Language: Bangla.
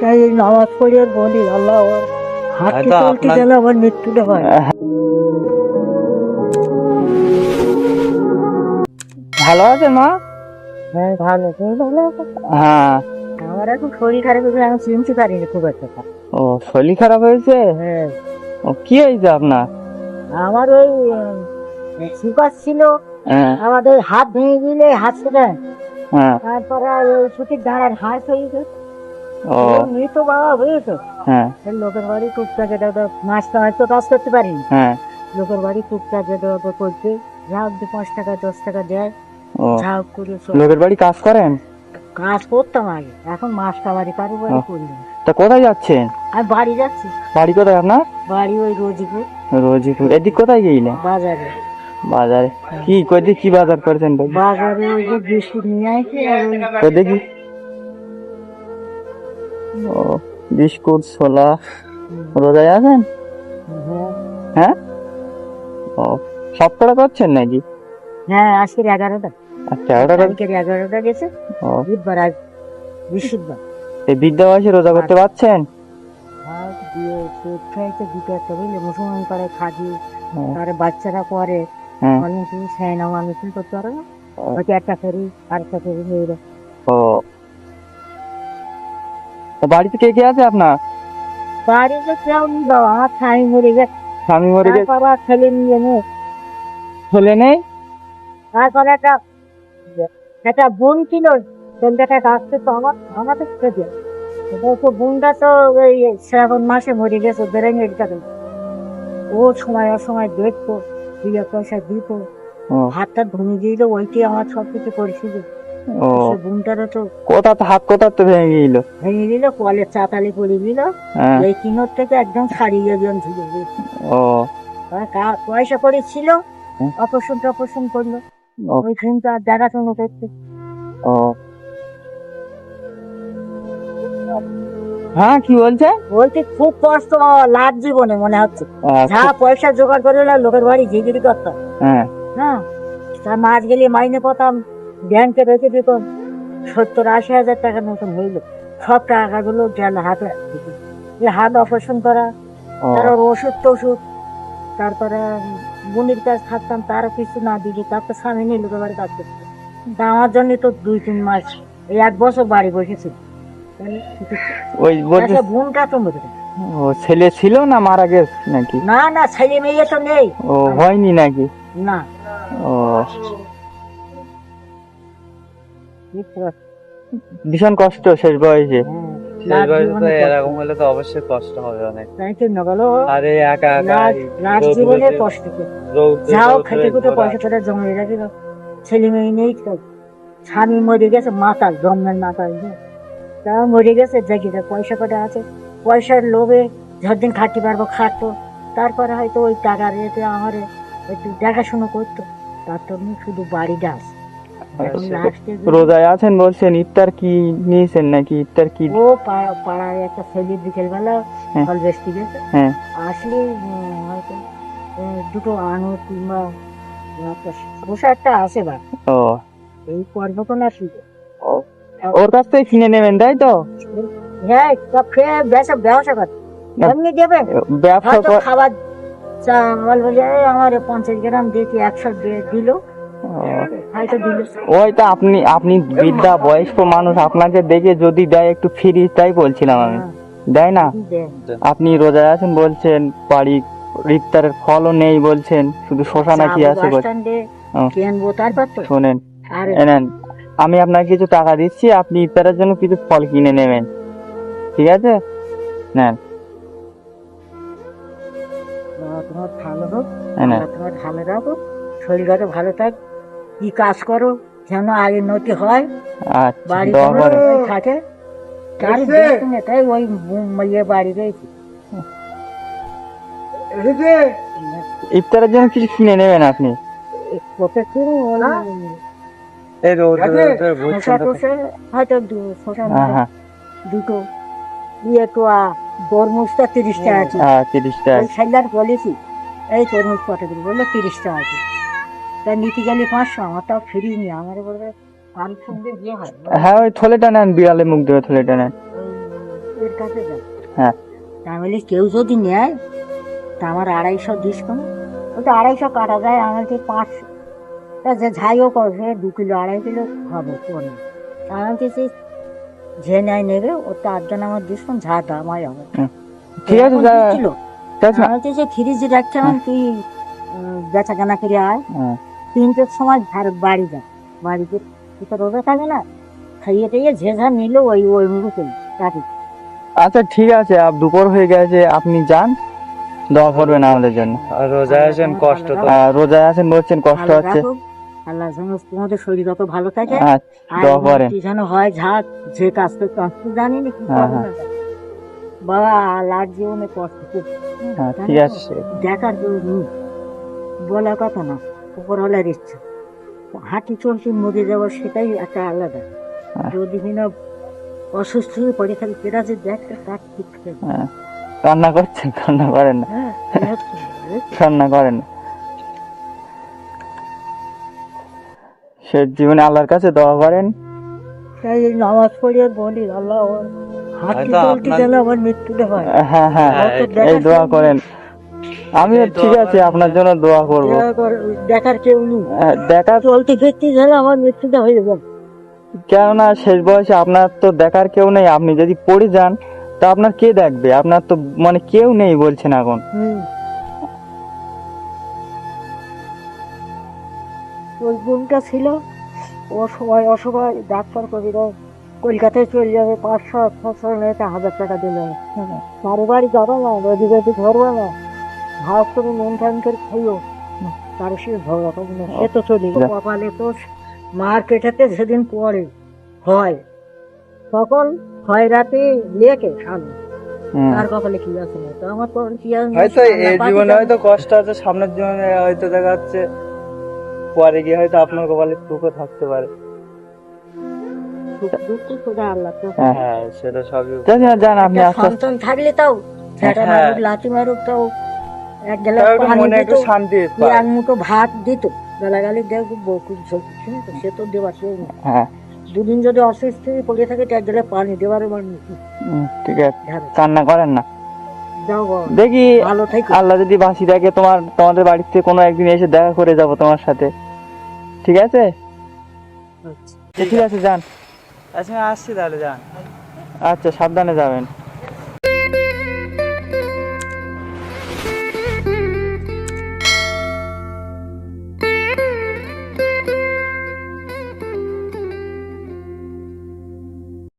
তাই এই নামাজ পড়ে আর বলি আল্লাহ আমার হাতটি চলতে আমার মৃত্যুটা হয়। ভালো আছেন মা? হ্যাঁ ভালো। তুমি ভালো আছো? হ্যাঁ। আমার এখন শরীর খারাপ হয়েছে আমি চিনতে পারিনি খুব একটা। ও শরীর খারাপ হয়েছে? হ্যাঁ। ও কি হয়েছে আপনার? আমার ওই সুগার ছিল। হ্যাঁ। আমাদের হাত ভেঙে গেলে হাত সেটা হ্যাঁ। তারপরে ওই ছুটির ধারার হাঁস হয়ে গেছে ও। মৃত বাবা বুঝেছ? হ্যাঁ। লোকের বাড়ি টুকটাক এটা মাছ তো হয়তো কাজ করতে পারিনি হ্যাঁ। লোকের বাড়ি টুকটাক এটা তো যা দু পাঁচ টাকা দশ টাকা দেয়। যা করে লোকের বাড়ি কাজ করেন? কাজ করতাম আগে এখন মাছ কাবারি পারি বাড়ি করি তা কোথায় যাচ্ছেন? আমি বাড়ি যাচ্ছি। বাড়ি কোথায় আপনার? বাড়ি ওই রোজিপুর। রোজিপুর। এদিক কোথায় গেছিলেন বাজারে। বাজারে। কি কদি কি বাজার করেছেন বাজারে ওই বিস্কুট নিয়ে আসি আর দেখি? ও বিস্কুট ছোলা রোজায় আছেন? হ্যাঁ, হ্যাঁ? ও সপ্তাহটা করছেন নাকি? হ্যাঁ আজকের এগারোটা। আচ্ছা আজকের এগারোটা গেছে ও। বুধবার আজ বৃহস্পতিবার। এই বিদ্যা বয়সে রোজা করতে পারছেন? খাইতে দুটো একটা বুঝলে? মুসলমান পাড়ায় খাদি ও, তার বাচ্চারা করে হ্যাঁ। অনেক কিছু কি করতে ও, হয়তো একটা ফেরি ফেরি হয়ে যায় ও বাড়িতে কে কে আছে আপনার? বাড়িতে কেউ নেই বাবা আমার স্বামী মরে গেছে। স্বামী মরে গেছে? আর ছেলে নিয়ে ছেলে নেই? তারপরে একটা একটা বোন ছিল ছেলেটা আসতে তো আমার আমাদের থেকে তো বোনটা তো ওই শ্রাবণ মাসে মরে গেছে বেরেঙ্গে কাছে ও সময় অসময় দেখতো দিয়ে পয়সা দিত হাতটা ভেঙে দিল ওইটি আমার সব কিছু করেছিল। ও। সে তো কোথা তো হাত কোথা তো ভেঙে গেল ভেঙে কলের চাতালে পড়ে দিল হ্যাঁ। এই কিনোর থেকে একদম ছাড়িয়ে গেলাম ছিল ও। পয়সা। অপারেশন টপারেশন করল। করতে। ও। হ্যাঁ কি বলছে? বলতে খুব কষ্ট লাভ জীবনে মনে হচ্ছে। যা পয়সা জোগাড় করে লোকের বাড়ি ঝিঝিরি করতাম। হ্যাঁ। হ্যাঁ তা মাস গেলে মাইনে পেতাম। ব্যাংকে রেখে দিতাম সত্তর আশি হাজার টাকার মতন হইল। সব টাকাগুলো গেল হাতে। এই হাত অপারেশন করা তারপর ওষুধ টষুধ তারপরে বোনের কাজ থাকতাম তারও কিছু না দিলি তারপর স্বামী নিয়ে লোকের কাজ করতো। তা আমার জন্য তো দুই তিন মাস এই এক বছর বাড়ি বসেছি। ওই আচ্ছা, বোনটা তো মরে ও ছেলে ছিল না মারা গেছে নাকি? না না ছেলে মেয়ে তো নেই। ও হয়নি নাকি? না। ও। ভীষণ কষ্ট শেষ বয়সে। শেষ বয়সে তো এরকম হলে তো অবশ্যই কষ্ট হবে অনেক। তাই তো নগলো আরে একা একা লাস্ট লাস্ট জীবনে কষ্ট যাও রৌদ্রে খেতে খুঁটে ঘোরা। পয়সা করে জমে রাখি ছেলে মেয়ে নেই তো। স্বামী মরে গেছে মাতাল জন্মের মাতাল যে। তা মরে গেছে জাগিরে পয়সা কটা আছে। পয়সার লোভে যতদিন খাটতে পারব খাটতো তারপরে হয়তো ওই টাকা রেখে আমার একটু দেখাশোনা করতো। তার তো শুধু বাড়িটা আছে। রোজায় আছেন বলছেন ইফতার কি নিয়েছেন নাকি? ইফতার কি ও পাড়ায় একটা ছেলে বিকেলবেলা হ্যাঁ। ফল বেচতে গেছে হ্যাঁ। আসলে হয়তো দুটো আঙুর কিংবা একটা আছে বা। ও। এই পর্ব তো না ছিল ওর কাছ থেকে কিনে নেবেন তাই তো? হ্যাঁ খেয়ে ব্যবসা ব্যবসা করে। এমনি দেবে। ব্যবসা খাবার চাল বলে "এই আমার পঞ্চাশ গ্রাম দিয়েছি একশো দিয়ে দিল? ও, ওই তো আপনি আপনি বৃদ্ধা বয়স্ক মানুষ আপনাকে দেখে যদি দেয় একটু ফ্রি তাই বলছিলাম আমি। হ্যাঁ, দেয় না? আপনি রোজায় আছেন বলছেন বাড়ি ইফতারের ফলও নেই বলছেন শুধু শশা নাকি আছে শোনেন এনেন আমি আপনাকে কিছু টাকা দিচ্ছি আপনি ইফতারের জন্য কিছু ফল কিনে নেবেন। ঠিক আছে? নেন। তোমার ভালো হোক এনেন আল্লাহ তোমার রাখো ভালো থাক। কি কাজ করো যেন আগে উন্নতি হয়। আচ্ছা বাড়ি থাকে তাই ওই ইয়ে বাড়ি রয়েছে। ইফতারের জন্য কিছু কিনে নেবেন আপনি? হ্যাঁ হ্যাঁ। দুটো। ইয়ে তো তরমুজটা তিরিশ টাকা আছে। হ্যাঁ তিরিশ টাকা বলেছি এই তরমুজ কত বলল তিরিশ টাকা আছে। তা নিতে গেলে পাঁচশো আমার তাও ফ্রি নি আমার বলবে পান সঙ্গে বিয়ে হয়। হ্যাঁ ওই থলেটা নেন বিড়ালে মুখ দেবে থলেটা নেন। এর কাছে যা। হ্যাঁ। তা আমি বলি কেউ যদি নেয় তা আমার আড়াইশো দিস কেন ওটা আড়াইশো কাটা যায় আমাকে পাঁচশো তা যে যাই হোক সে দু কিলো আড়াই কিলো হবে পরে আমার কিছু যে নেয় নেবে ও তার জন্য আমার ডিসকাউন্ট যা দামাই হবে। ঠিক আছে এখন যা দিচ্ছিল। ঠিক আছে। আমি রাখছিলাম তুই উম, বেচা কেনা করে আয়। হ্যাঁ। তিনটের সময় ধার বাড়ি যায়। বাড়িতে তো রোজা থাকে না খাইয়ে টাইয়ে যে যা নিল ওই ওই মুখে রাখি আচ্ছা ঠিক আছে আপ দুপুর হয়ে গেছে আপনি যান। দোয়া করবেন আমাদের জন্য। আর রোজা আছেন কষ্ট তো। আর রোজায় আছেন বলছেন কষ্ট হচ্ছে। আল্লাহ যেন তোমাদের শরীর যত ভালো থাকে। আচ্ছা দোয়া করেন। কি যেন হয় যা যে কাজ করতে আসতে জানি না কি হ্যাঁ, করব। হ্যাঁ। বাবা লাট জীবনে কষ্ট খুব। হ্যাঁ ঠিক আছে। দেখার নেই। বলা কথা না। উপর হলের ইচ্ছা। হাঁটি চলছি মরে যাওয়ার সেটাই একটা আলাদা। হ্যাঁ। যদি কিনা অসুস্থ হয়ে পড়ে খালি পেরা যে দেখতে তার ঠিক থাকে। হ্যাঁ। কান্না করছেন কান্না করেন না। হ্যাঁ? কান্না করেন না। সে জীবনে আল্লাহর কাছে দোয়া করেন। তাই নামাজ পড়িয়ে বলি আল্লাহ হাঁটি চলতে গেলে আমার মৃত্যুটা হয়। হ্যাঁ হ্যাঁ হ্যাঁ, এই দোয়া করেন। আমিও ঠিক আছে আপনার জন্য দোয়া করব। দেখার কেউ নেই। হ্যাঁ, দেখা চলতে ফিরতে গেলে আমার মৃত্যুটা হয়ে যাবে। কেননা শেষ বয়সে আপনার তো দেখার কেউ নেই আপনি যদি পড়ে যান তা আপনার কে দেখবে? আপনার তো মানে কেউ নেই বলছেন এখন। ওই বোনটা ছিল ও সময় অসময় ডাক্তার কবিরা কলকাতায় চলে যাবে পাঁচশো ছশো একটা হাজার টাকা দিল। কারও বাড়ি যাব না রোজি রোজি ধরবো না। ভাব করে মন টান করে খাইও কারও সে ঝগড়া করব না। সে তো চলে কপালে তো পরে হয়। তখন হয় রাতে সামনে। তার কপালে কি আছে না? তো আমার কপালে কি আছে হয়তো এই জীবনে হয়তো কষ্ট আছে সামনের জীবনে হয়তো দেখা যাচ্ছে পরে গিয়ে হয়তো আপনার কপালে সুখও থাকতে পারে। হ্যাঁ। হ্যাঁ সেটা সবই যান আপনি সন্তান থাকলে তাও হ্যাঁ। লাঠি মারুক তাও। এক গেলে পানি মনে একটু শান্তি এক মুঠো ভাত দিত। গালাগালি দেখ বকুল সবজি সে তো দেওয়ার কেউ নেই। হ্যাঁ। দুদিন যদি অসুস্থ হয়ে পড়ে থাকে এক গেলে পানি দেওয়ার মানে ঠিক আছে। কান্না করেন না। দেখি ভালো থেকে। আল্লাহ যদি বাঁচি থাকে তোমার তোমাদের বাড়িতে কোনো একদিন এসে দেখা করে যাব তোমার সাথে। ঠিক আছে? ঠিক আছে যান। আচ্ছা আসছি তাহলে যান। আচ্ছা সাবধানে যাবেন।